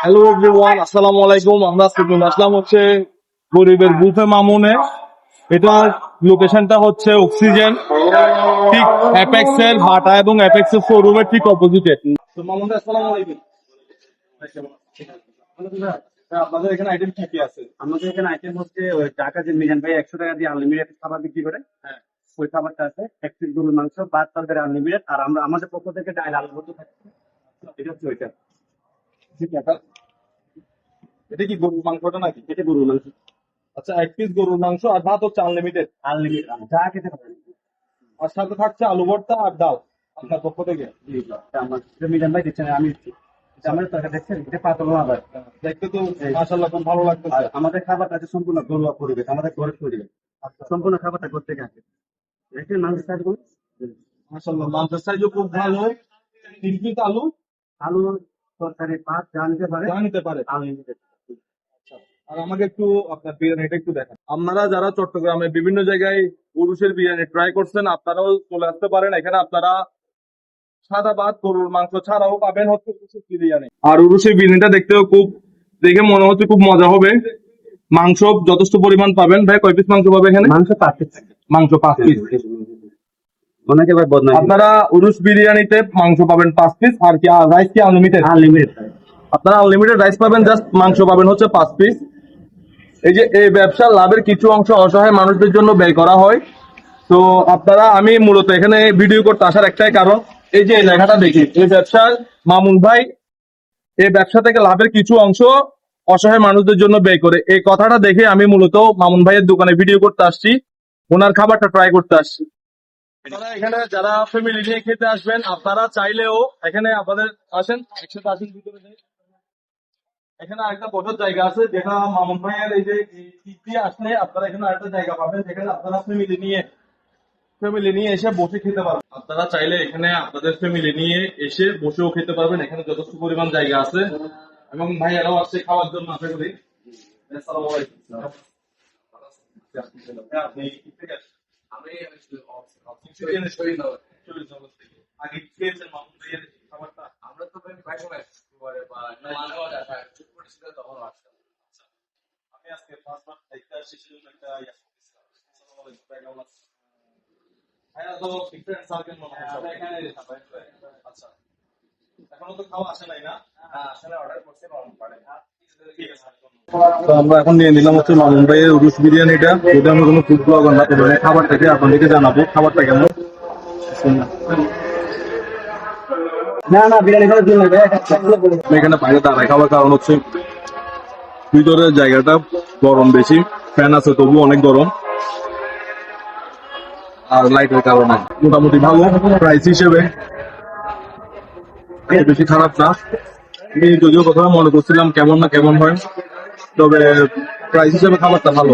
Hello everyone আসসালামু আলাইকুম আমরা আজকে চলে আসলাম হচ্ছে গরিবের বুফে মামুনে। এটা লোকেশনটা হচ্ছে অক্সিজেন ঠিক অ্যাপেক্স এর ভাটা এবং অ্যাপেক্স এর শোরুমের ঠিক অপোজিটে তো মামুন আসসালামু আলাইকুম। আপনাদের এখানে আইটেম কি কি আছে? আমাদের এখানে আইটেম হচ্ছে টাকা যে মিজান ভাই একশো টাকা দিয়ে আনলিমিটেড খাবার বিক্রি করে হ্যাঁ। ওই খাবারটা আছে। এক পিস গরুর মাংস ভাত তরকারি আনলিমিটেড আর আমরা আমাদের পক্ষ থেকে ডাইল আলু ভর্তা থাকে। এটা হচ্ছে ওইটা। এটা কি গরুর মাংসটা নাকি? এটা গরুর মাংস। আচ্ছা এক পিস গরুর মাংস আর ভাত হচ্ছে আনলিমিটেড আনলিমিটেড যা খেতে পারেন আর সাথে থাকছে আলু ভর্তা আর ডাল। আপনার পক্ষ থেকে। মিজান ভাই দিচ্ছেন আমি দেখতে তো খুব ভালো আর লাগতেছে আমাদের খাবারটা আছে সম্পূর্ণ ঘরোয়া পরিবেশ আমাদের ঘরের পরিবেশ। সম্পূর্ণ খাবারটা করতে আসে দেখছেন মাংসের সাইজ মাংসের সাইজও খুব ভালো। তিন পিস আলু। আলু পারে পারে। আর আমাকে একটু আপনার বিরিয়ানিটা একটু দেখান। আপনারা যারা চট্টগ্রামে বিভিন্ন জায়গায় পুরুষের বিরিয়ানি ট্রাই করছেন আপনারাও চলে আসতে পারেন। এখানে আপনারা সাদা ভাত গরুর মাংস ছাড়াও পাবেন হচ্ছে উরুষের বিরিয়ানি। আর উরুষের বিরিয়ানিটা দেখতেও খুব দেখে মনে হচ্ছে খুব মজা হবে। মাংস যথেষ্ট পরিমাণ পাবেন। ভাই কয় পিস মাংস পাবে এখানে? মাংস পারফেক্ট থাকে। মাংস পাঁচ পিস অনেকে ভাই বদনাম। আপনারা উরুষ বিরিয়ানিতে মাংস পাবেন পাঁচ পিস আর কি রাইস কি আনলিমিটেড আনলিমিটেড আপনারা আনলিমিটেড রাইস পাবেন জাস্ট মাংস পাবেন হচ্ছে পাঁচ পিস এই যে এই ব্যবসার লাভের কিছু অংশ অসহায় মানুষদের জন্য ব্যয় করা হয়। তো আপনারা আমি মূলত এখানে ভিডিও করতে আসার একটাই কারণ এই যে এই লেখাটা দেখি এই ব্যবসার মামুন ভাই এই ব্যবসা থেকে লাভের কিছু অংশ অসহায় মানুষদের জন্য ব্যয় করে। এই কথাটা দেখে আমি মূলত মামুন ভাইয়ের দোকানে ভিডিও করতে আসছি। ওনার খাবারটা ট্রাই করতে আসছি। আপনারা এখানে যারা ফ্যামিলি নিয়ে খেতে আসবেন আপনারা চাইলেও এখানে আপনাদের আসেন একসাথে আসেন ভিতরে এখানে আরেকটা বসার জায়গা আছে যেটা মামুন ভাইয়ের এই যে টিপি আসলে আপনারা এখানে আরেকটা জায়গা পাবেন যেখানে আপনারা ফ্যামিলি নিয়ে ফ্যামিলি নিয়ে এসে বসে খেতে পারবেন আপনারা চাইলে এখানে আপনাদের ফ্যামিলি নিয়ে এসে বসেও খেতে পারবেন এখানে যথেষ্ট পরিমাণ জায়গা আছে এবং ভাইয়ারাও আসছে খাওয়ার জন্য আশা করি আসসালামু আপনি আমরা তো প্রায় সময় বা তখন আসতাম আমি আজকে দেখতে আসছি সেজন্য একটা। আচ্ছা। এখনও তো খাওয়া আসে নাই না? আসলে অর্ডার পারে ঠিক আছে। তো আমরা এখন নিয়ে নিলাম হচ্ছে মামুন ভাইয়ের রুশ বিরিয়ানিটা। যদি আমরা কোনো ফুড ব্লগার না তবে খাবারটাকে আপনাদেরকে জানাব খাবারটা কেমন। না না বিরিয়ানি করে দিন এখানে বাইরে দাঁড়ায় খাওয়ার কারণ হচ্ছে ভিতরের জায়গাটা গরম বেশি ফ্যান আছে তবু অনেক গরম। আর লাইটের কারণে মোটামুটি ভালো প্রাইস হিসেবে। বেশি খারাপ না। আমি যদিও কথা মনে করছিলাম কেমন না কেমন হয়। তবে প্রাইস হিসেবে খাবারটা ভালো